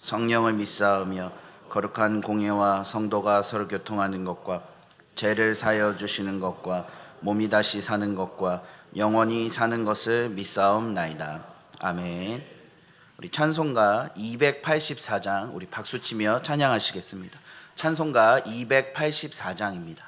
성령을 믿사오며 거룩한 공예와 성도가 서로 교통하는 것과 죄를 사여 주시는 것과 몸이 다시 사는 것과 영원히 사는 것을 믿사옵나이다. 아멘. 우리 찬송가 284장 우리 박수 치며 찬양하시겠습니다. 찬송가 284장입니다.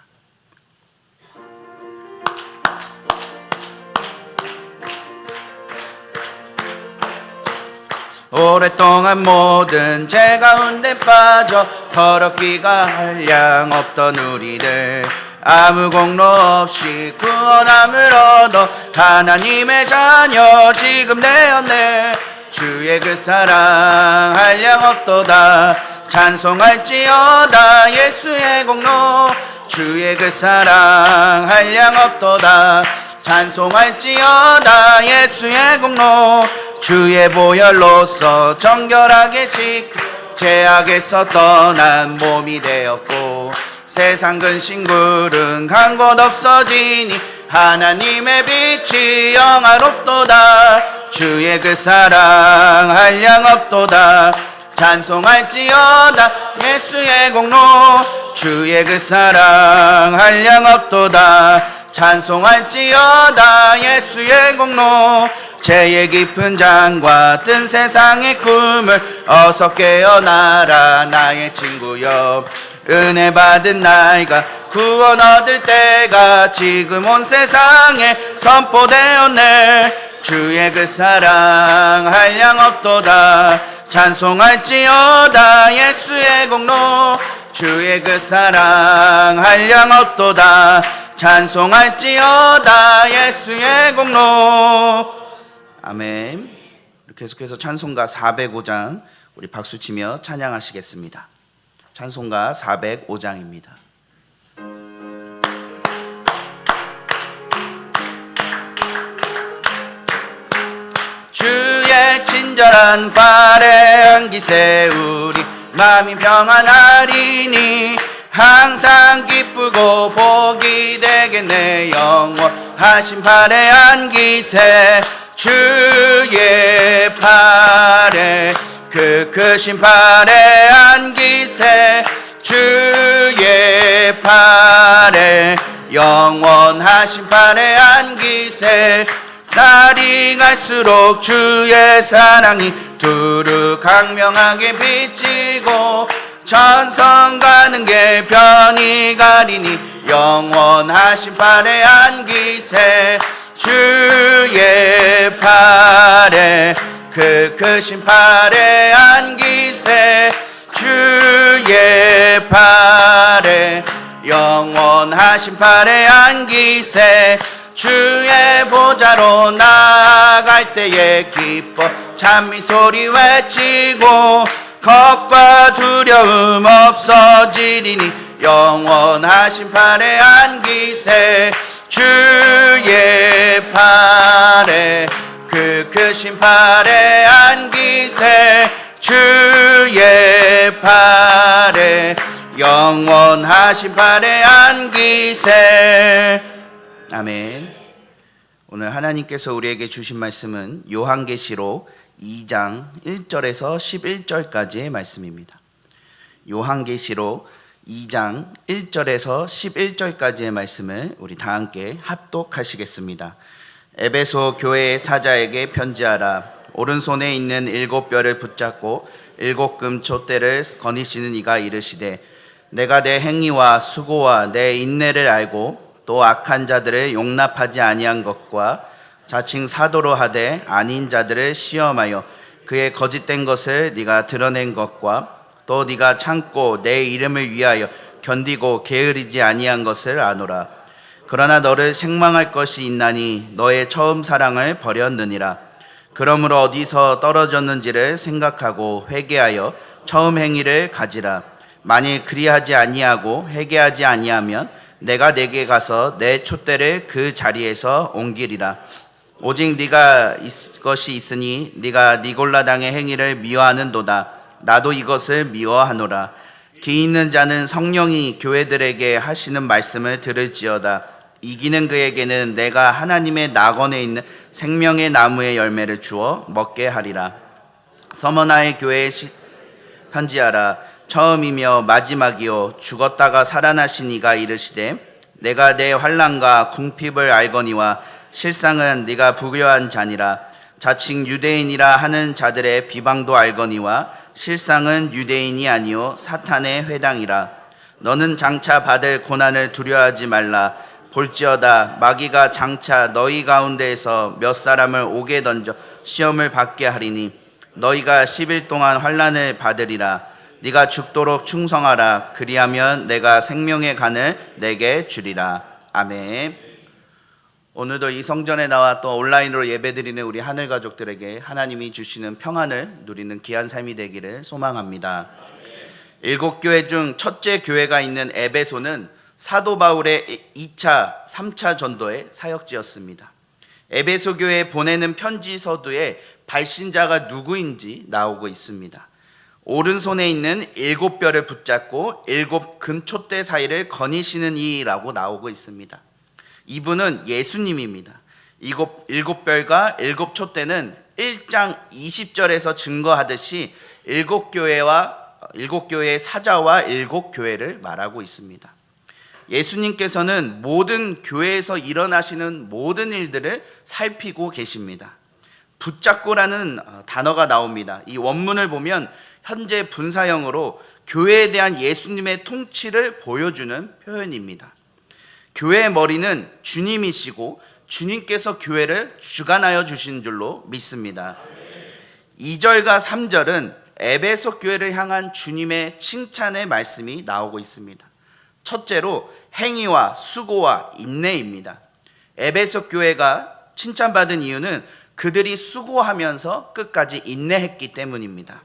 오랫동안 모든 죄 가운데 빠져 더럽기가 한량 없던 우리들. 아무 공로 없이 구원함을 얻어 하나님의 자녀 지금 되었네 주의 그 사랑 한량 없도다. 찬송할지어다. 예수의 공로. 주의 그 사랑 한량 없도다 찬송할지어다 예수의 공로 주의 보혈로서 정결하게 지 죄악에서 떠난 몸이 되었고 세상 근심 굴은 간 곳 없어지니 하나님의 빛이 영화롭도다. 주의 그 사랑 한량 없도다. 찬송할지어다 예수의 공로 주의 그 사랑 한량 없도다 찬송할지어다 예수의 공로. 죄의 깊은 장과 뜬 세상의 꿈을 어서 깨어나라 나의 친구여 은혜 받은 나이가 구원 얻을 때가 지금 온 세상에 선포되었네. 주의 그 사랑 한량 없도다. 찬송할지어다 예수의 공로. 주의 그 사랑 한량 없도다 찬송할지어다 예수의 공로 아멘. 계속해서 찬송가 405장 우리 박수 치며 찬양하시겠습니다. 찬송가 405장입니다. 주의 친절한 발에 안기 세 우리 마음이 평안하리니 항상 기쁘고 복이 되겠네 영원하신 발에 안기세 주의 팔에. 그 크신 팔에 안기세 주의 팔에. 영원하신 팔에 안기세 날이 갈수록 주의 사랑이 두루 강명하게 비치고 천성 가는 게 편히 가리니 영원하신 팔에 안기세. 주의 팔에 그 크신 팔에 안기세. 주의 팔에 영원하신 팔에 안기세. 주의 보좌로 나갈 때에 기뻐 찬미 소리 외치고 겁과 두려움 없어지리니 영원하신 팔에 안기세 주의 팔에 그 크신 팔에 안기세 주의 팔에 영원하신 팔에 안기세. 아멘. 오늘 하나님께서 우리에게 주신 말씀은 요한계시록 2장 1절에서 11절까지의 말씀입니다 요한계시록 2장 1절에서 11절까지의 말씀을 우리 다 함께 합독하시겠습니다. 에베소 교회의 사자에게 편지하라. 오른손에 있는 일곱 뼈를 붙잡고 일곱 금 촛대를 거니시는 이가 이르시되 내가 내 행위와 수고와 내 인내를 알고 또 악한 자들을 용납하지 아니한 것과 자칭 사도로 하되 아닌 자들을 시험하여 그의 거짓된 것을 네가 드러낸 것과 또 네가 참고 내 이름을 위하여 견디고 게으르지 아니한 것을 아노라. 그러나 너를 생망할 것이 있나니 너의 처음 사랑을 버렸느니라. 그러므로 어디서 떨어졌는지를 생각하고 회개하여 처음 행위를 가지라. 만일 그리하지 아니하고 회개하지 아니하면 내가 내게 가서 내 촛대를 그 자리에서 옮기리라. 오직 네가 있 것이 있으니 네가 니골라 당의 행위를 미워하는도다. 나도 이것을 미워하노라. 기 있는 자는 성령이 교회들에게 하시는 말씀을 들을지어다. 이기는 그에게는 내가 하나님의 낙원에 있는 생명의 나무의 열매를 주어 먹게 하리라. 서머나의 교회에 시- 편지하라. 처음이며 마지막이요 죽었다가 살아나신 이가 이르시되 내가 내 환난과 궁핍을 알거니와 실상은 네가 부유한 자니라. 자칭 유대인이라 하는 자들의 비방도 알거니와 실상은 유대인이 아니요 사탄의 회당이라. 너는 장차 받을 고난을 두려워하지 말라. 볼지어다 마귀가 장차 너희 가운데에서 몇 사람을 오게 던져 시험을 받게 하리니 너희가 10일 동안 환난을 받으리라. 네가 죽도록 충성하라. 그리하면 내가 생명의 간을 내게 주리라. 아멘 오늘도 이 성전에 나와 또 온라인으로 예배드리는 우리 하늘 가족들에게 하나님이 주시는 평안을 누리는 귀한 삶이 되기를 소망합니다. 일곱 교회 중 첫째 교회가 있는 에베소는 사도 바울의 2차, 3차 전도의 사역지였습니다. 에베소 교회에 보내는 편지 서두에 발신자가 누구인지 나오고 있습니다. 오른손에 있는 일곱 별을 붙잡고 일곱 금촛대 사이를 거니시는 이라고 나오고 있습니다. 이분은 예수님입니다. 일곱, 일곱 별과 일곱 촛대는 1장 20절에서 증거하듯이 일곱 교회와 일곱 교회의 사자와 일곱 교회를 말하고 있습니다. 예수님께서는 모든 교회에서 일어나시는 모든 일들을 살피고 계십니다. 붙잡고라는 어, 단어가 나옵니다. 이 원문을 보면 현재 분사형으로 교회에 대한 예수님의 통치를 보여주는 표현입니다. 교회의 머리는 주님이시고 주님께서 교회를 주관하여 주신 줄로 믿습니다. 2절과 3절은 에베소 교회를 향한 주님의 칭찬의 말씀이 나오고 있습니다. 첫째로 행위와 수고와 인내입니다. 에베소 교회가 칭찬받은 이유는 그들이 수고하면서 끝까지 인내했기 때문입니다.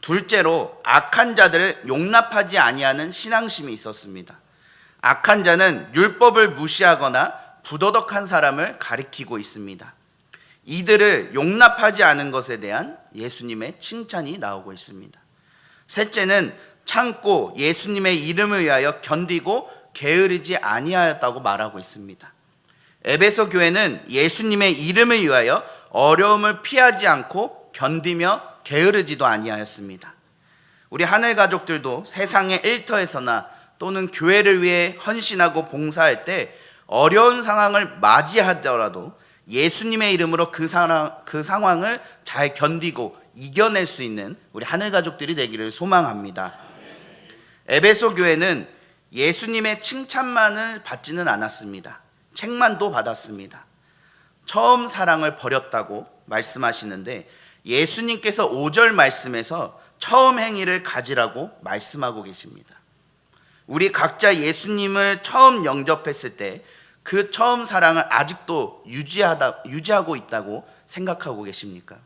둘째로 악한 자들을 용납하지 아니하는 신앙심이 있었습니다. 악한 자는 율법을 무시하거나 부도덕한 사람을 가리키고 있습니다. 이들을 용납하지 않은 것에 대한 예수님의 칭찬이 나오고 있습니다. 셋째는 참고 예수님의 이름을 위하여 견디고 게으르지 아니하였다고 말하고 있습니다. 에베소 교회는 예수님의 이름을 위하여 어려움을 피하지 않고 견디며 게으르지도 아니하였습니다. 우리 하늘 가족들도 세상의 일터에서나 또는 교회를 위해 헌신하고 봉사할 때 어려운 상황을 맞이하더라도 예수님의 이름으로 그 상황, 그 상황을 잘 견디고 이겨낼 수 있는 우리 하늘 가족들이 되기를 소망합니다. 에베소 교회는 예수님의 칭찬만을 받지는 않았습니다. 책만도 받았습니다. 처음 사랑을 버렸다고 말씀하시는데 예수님께서 5절 말씀에서 처음 행위를 가지라고 말씀하고 계십니다. 우리 각자 예수님을 처음 영접했을 때 그 처음 사랑을 아직도 유지하다, 유지하고 있다고 생각하고 계십니까?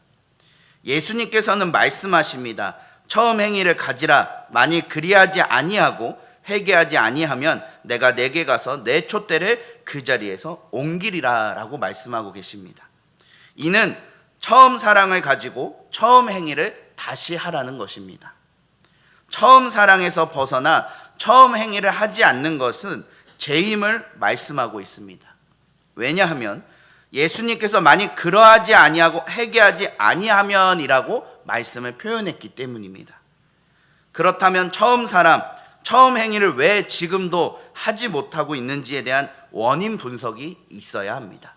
예수님께서는 말씀하십니다. 처음 행위를 가지라. 만일 그리하지 아니하고 회개하지 아니하면 내가 내게 가서 내 촛대를 그 자리에서 옮기리라라고 말씀하고 계십니다. 이는 처음 사랑을 가지고 처음 행위를 다시 하라는 것입니다. 처음 사랑에서 벗어나 처음 행위를 하지 않는 것은 죄임을 말씀하고 있습니다. 왜냐하면 예수님께서 만약 그러하지 아니하고 회개하지 아니하면이라고 말씀을 표현했기 때문입니다. 그렇다면 처음 사람, 처음 행위를 왜 지금도 하지 못하고 있는지에 대한 원인 분석이 있어야 합니다.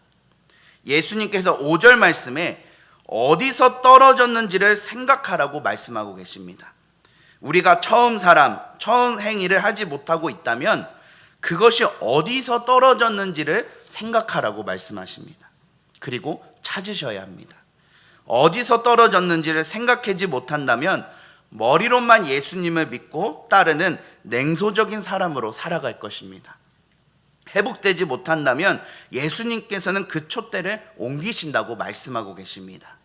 예수님께서 5절 말씀에 어디서 떨어졌는지를 생각하라고 말씀하고 계십니다. 우리가 처음 사람, 처음 행위를 하지 못하고 있다면 그것이 어디서 떨어졌는지를 생각하라고 말씀하십니다. 그리고 찾으셔야 합니다. 어디서 떨어졌는지를 생각하지 못한다면 머리로만 예수님을 믿고 따르는 냉소적인 사람으로 살아갈 것입니다. 회복되지 못한다면 예수님께서는 그 촛대를 옮기신다고 말씀하고 계십니다.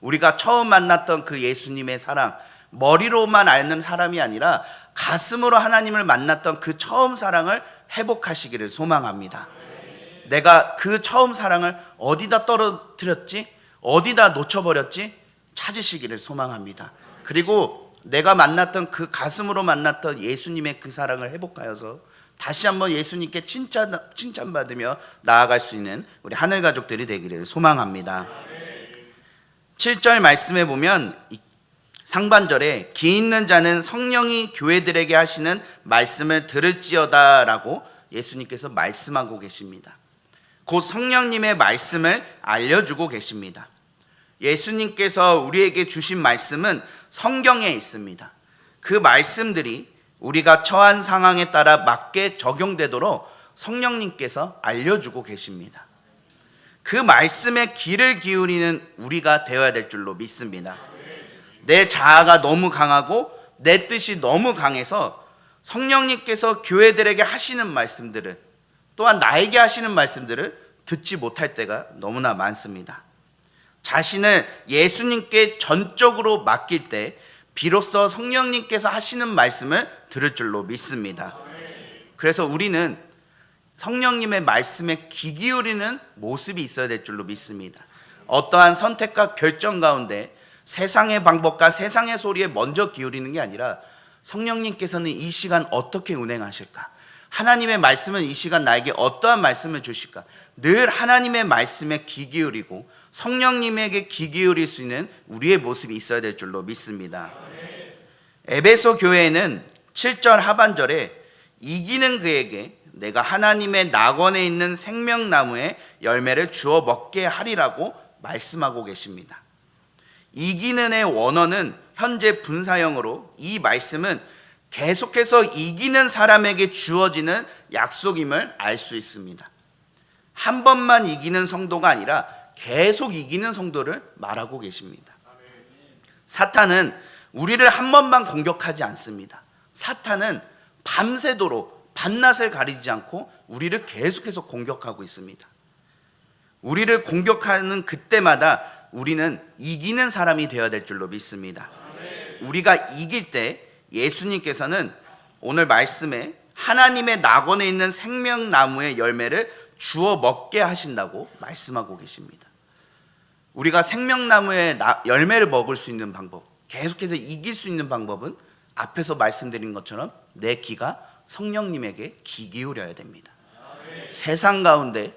우리가 처음 만났던 그 예수님의 사랑, 머리로만 아는 사람이 아니라 가슴으로 하나님을 만났던 그 처음 사랑을 회복하시기를 소망합니다. 내가 그 처음 사랑을 어디다 떨어뜨렸지? 어디다 놓쳐버렸지? 찾으시기를 소망합니다. 그리고 내가 만났던 그 가슴으로 만났던 예수님의 그 사랑을 회복하여서 다시 한번 예수님께 칭찬, 칭찬받으며 나아갈 수 있는 우리 하늘 가족들이 되기를 소망합니다. 7절 말씀에 보면 이 상반절에 기 있는 자는 성령이 교회들에게 하시는 말씀을 들을지어다라고 예수님께서 말씀하고 계십니다. 곧 성령님의 말씀을 알려주고 계십니다. 예수님께서 우리에게 주신 말씀은 성경에 있습니다. 그 말씀들이 우리가 처한 상황에 따라 맞게 적용되도록 성령님께서 알려주고 계십니다. 그 말씀에 귀를 기울이는 우리가 되어야 될 줄로 믿습니다. 내 자아가 너무 강하고 내 뜻이 너무 강해서 성령님께서 교회들에게 하시는 말씀들을 또한 나에게 하시는 말씀들을 듣지 못할 때가 너무나 많습니다. 자신을 예수님께 전적으로 맡길 때 비로소 성령님께서 하시는 말씀을 들을 줄로 믿습니다. 그래서 우리는 성령님의 말씀에 귀 기울이는 모습이 있어야 될 줄로 믿습니다. 어떠한 선택과 결정 가운데 세상의 방법과 세상의 소리에 먼저 기울이는 게 아니라 성령님께서는 이 시간 어떻게 운행하실까? 하나님의 말씀은 이 시간 나에게 어떠한 말씀을 주실까? 늘 하나님의 말씀에 귀 기울이고 성령님에게 귀 기울일 수 있는 우리의 모습이 있어야 될 줄로 믿습니다. 에베소 교회에는 7절 하반절에 이기는 그에게 내가 하나님의 낙원에 있는 생명나무의 열매를 주어 먹게 하리라고 말씀하고 계십니다. 이기는의 원어는 현재 분사형으로 이 말씀은 계속해서 이기는 사람에게 주어지는 약속임을 알 수 있습니다. 한 번만 이기는 성도가 아니라 계속 이기는 성도를 말하고 계십니다. 사탄은 우리를 한 번만 공격하지 않습니다. 사탄은 밤새도록 밤낮을 가리지 않고 우리를 계속해서 공격하고 있습니다. 우리를 공격하는 그때마다 우리는 이기는 사람이 되어야 될 줄로 믿습니다. 우리가 이길 때 예수님께서는 오늘 말씀에 하나님의 낙원에 있는 생명나무의 열매를 주어 먹게 하신다고 말씀하고 계십니다. 우리가 생명나무의 나- 열매를 먹을 수 있는 방법, 계속해서 이길 수 있는 방법은 앞에서 말씀드린 것처럼 내 귀가 성령님에게 귀 기울여야 됩니다. 세상 가운데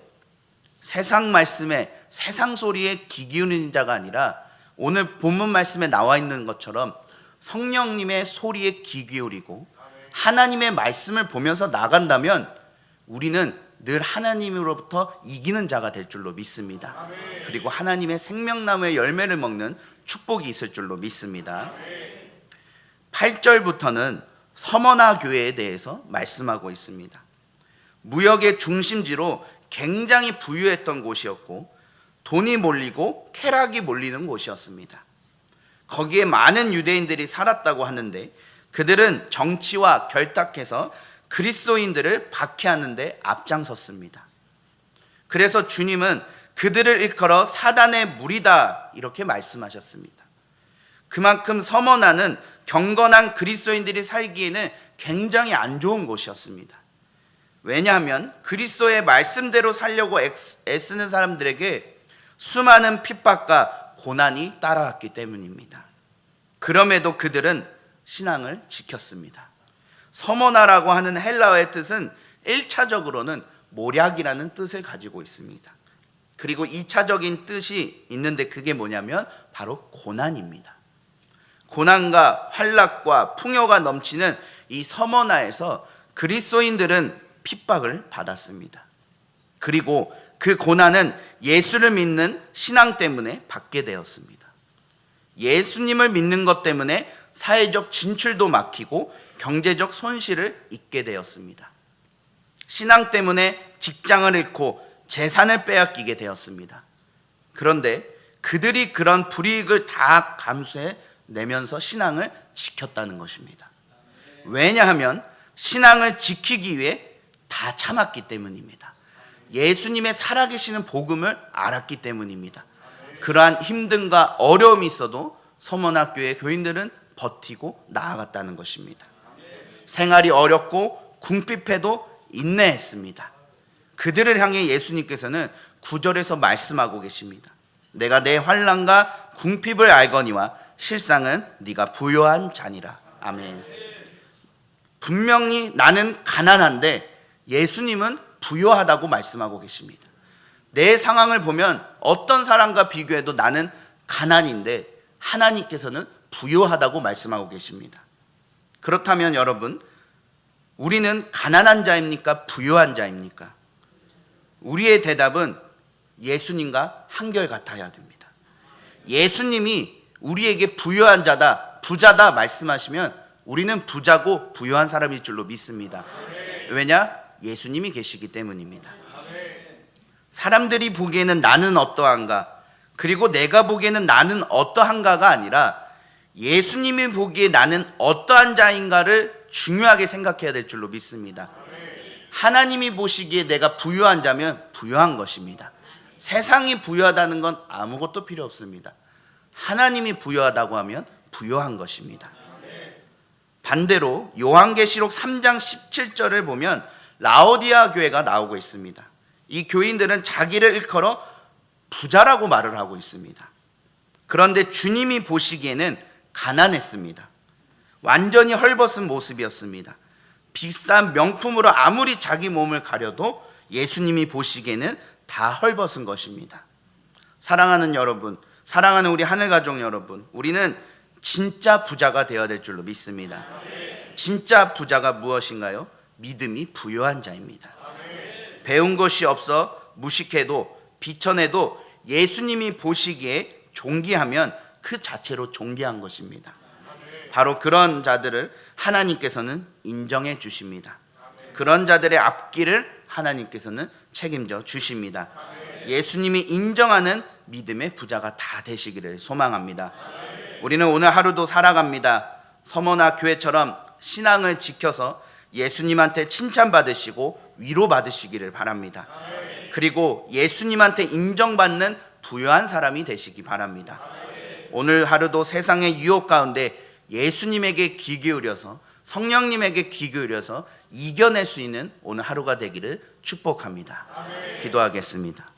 세상 말씀에 세상 소리에 귀 기울이는 자가 아니라 오늘 본문 말씀에 나와 있는 것처럼 성령님의 소리에 귀 기울이고 하나님의 말씀을 보면서 나간다면 우리는 늘 하나님으로부터 이기는 자가 될 줄로 믿습니다. 그리고 하나님의 생명나무의 열매를 먹는 축복이 있을 줄로 믿습니다. 8절부터는 서머나 교회에 대해서 말씀하고 있습니다. 무역의 중심지로 굉장히 부유했던 곳이었고 돈이 몰리고 쾌락이 몰리는 곳이었습니다. 거기에 많은 유대인들이 살았다고 하는데 그들은 정치와 결탁해서 그리스도인들을 박해하는데 앞장섰습니다. 그래서 주님은 그들을 일컬어 사단의 무리다 이렇게 말씀하셨습니다. 그만큼 서머나는 경건한 그리스도인들이 살기에는 굉장히 안 좋은 곳이었습니다. 왜냐하면 그리스도의 말씀대로 살려고 애쓰는 사람들에게 수많은 핍박과 고난이 따라왔기 때문입니다. 그럼에도 그들은 신앙을 지켰습니다. 서머나라고 하는 헬라어의 뜻은 1차적으로는 모략이라는 뜻을 가지고 있습니다. 그리고 2차적인 뜻이 있는데 그게 뭐냐면 바로 고난입니다. 고난과 환락과 풍요가 넘치는 이 서머나에서 그리스도인들은 핍박을 받았습니다. 그리고 그 고난은 예수를 믿는 신앙 때문에 받게 되었습니다. 예수님을 믿는 것 때문에 사회적 진출도 막히고 경제적 손실을 입게 되었습니다. 신앙 때문에 직장을 잃고 재산을 빼앗기게 되었습니다. 그런데 그들이 그런 불이익을 다 감수해 내면서 신앙을 지켰다는 것입니다. 왜냐하면 신앙을 지키기 위해 다 참았기 때문입니다. 예수님의 살아계시는 복음을 알았기 때문입니다. 그러한 힘듦과 어려움이 있어도 서문학교의 교인들은 버티고 나아갔다는 것입니다. 생활이 어렵고 궁핍해도 인내했습니다. 그들을 향해 예수님께서는 구절에서 말씀하고 계십니다. 내가 내 환란과 궁핍을 알거니와 실상은 네가 부요한 자니라. 아멘. 분명히 나는 가난한데 예수님은 부요하다고 말씀하고 계십니다. 내 상황을 보면 어떤 사람과 비교해도 나는 가난인데 하나님께서는 부요하다고 말씀하고 계십니다. 그렇다면 여러분, 우리는 가난한 자입니까? 부요한 자입니까? 우리의 대답은 예수님과 한결 같아야 됩니다. 예수님이 우리에게 부유한 자다, 부자다 말씀하시면 우리는 부자고 부유한 사람일 줄로 믿습니다. 왜냐? 예수님이 계시기 때문입니다. 사람들이 보기에는 나는 어떠한가, 그리고 내가 보기에는 나는 어떠한가가 아니라 예수님이 보기에 나는 어떠한 자인가를 중요하게 생각해야 될 줄로 믿습니다. 하나님이 보시기에 내가 부유한 자면 부유한 것입니다. 세상이 부유하다는 건 아무것도 필요 없습니다. 하나님이 부유하다고 하면 부유한 것입니다. 반대로 요한계시록 3장 17절을 보면 라오디아 교회가 나오고 있습니다. 이 교인들은 자기를 일컬어 부자라고 말을 하고 있습니다. 그런데 주님이 보시기에는 가난했습니다. 완전히 헐벗은 모습이었습니다. 비싼 명품으로 아무리 자기 몸을 가려도 예수님이 보시기에는 다 헐벗은 것입니다. 사랑하는 여러분, 사랑하는 우리 하늘 가족 여러분, 우리는 진짜 부자가 되어야 될 줄로 믿습니다. 진짜 부자가 무엇인가요? 믿음이 부요한 자입니다. 배운 것이 없어 무식해도 비천해도 예수님이 보시기에 존귀하면 그 자체로 존귀한 것입니다. 바로 그런 자들을 하나님께서는 인정해 주십니다. 그런 자들의 앞길을 하나님께서는 책임져 주십니다. 예수님이 인정하는 믿음의 부자가 다 되시기를 소망합니다. 우리는 오늘 하루도 살아갑니다. 서머나 교회처럼 신앙을 지켜서 예수님한테 칭찬받으시고 위로받으시기를 바랍니다. 그리고 예수님한테 인정받는 부유한 사람이 되시기 바랍니다. 오늘 하루도 세상의 유혹 가운데 예수님에게 귀 기울여서 성령님에게 귀 기울여서 이겨낼 수 있는 오늘 하루가 되기를 축복합니다. 기도하겠습니다.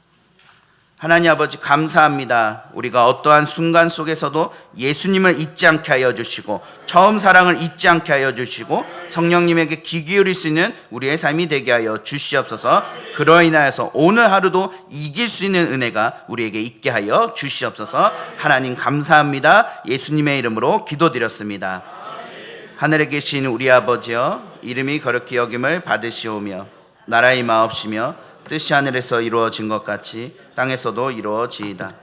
하나님 아버지 감사합니다. 우리가 어떠한 순간 속에서도 예수님을 잊지 않게 하여 주시고 처음 사랑을 잊지 않게 하여 주시고 성령님에게 귀 기울일 수 있는 우리의 삶이 되게 하여 주시옵소서. 그로 인하여서 오늘 하루도 이길 수 있는 은혜가 우리에게 있게 하여 주시옵소서. 하나님 감사합니다. 예수님의 이름으로 기도드렸습니다. 하늘에 계신 우리 아버지여 이름이 거룩히 여김을 받으시오며 나라의 마옵시며 뜻이 하늘에서 이루어진 것 같이 땅에서도 이루어지이다.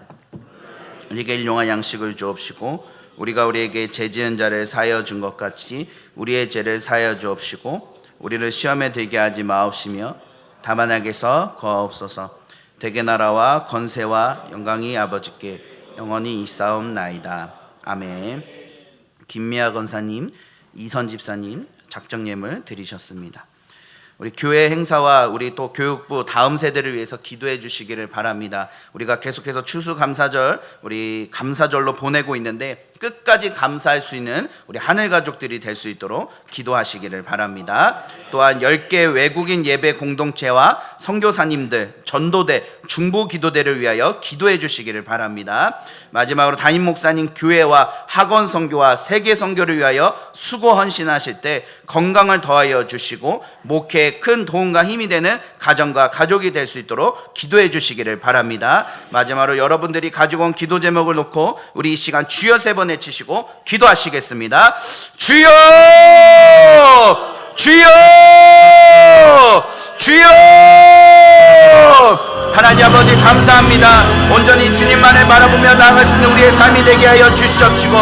우리에게 일용할 양식을 주옵시고 우리가 우리에게 죄 지은 자를 사하여 준 것 같이 우리의 죄를 사하여 주옵시고 우리를 시험에 들게 하지 마옵시며 다만 악에서 거하옵소서 대개 나라와 권세와 영광이 아버지께 영원히 있사옵나이다. 아멘. 김미아 권사님, 이선 집사님 작정 예물 드리셨습니다. 우리 교회 행사와 우리 또 교육부 다음 세대를 위해서 기도해 주시기를 바랍니다. 우리가 계속해서 추수감사절 우리 감사절로 보내고 있는데 끝까지 감사할 수 있는 우리 하늘 가족들이 될 수 있도록 기도하시기를 바랍니다. 또한 10개 외국인 예배 공동체와 선교사님들, 전도대, 중보 기도대를 위하여 기도해 주시기를 바랍니다. 마지막으로 담임 목사님 교회와 학원 선교와 세계 선교를 위하여 수고 헌신하실 때 건강을 더하여 주시고 목회에 큰 도움과 힘이 되는 가정과 가족이 될 수 있도록 기도해 주시기를 바랍니다. 마지막으로 여러분들이 가지고 온 기도 제목을 놓고 우리 이 시간 주여 세번 외치시고 기도하시겠습니다. 주여! 주여! 주여! 하나님 아버지 감사합니다. 온전히 주님만을 바라보며 나아갈 수 있는 우리의 삶이 되게 하여 주시옵시고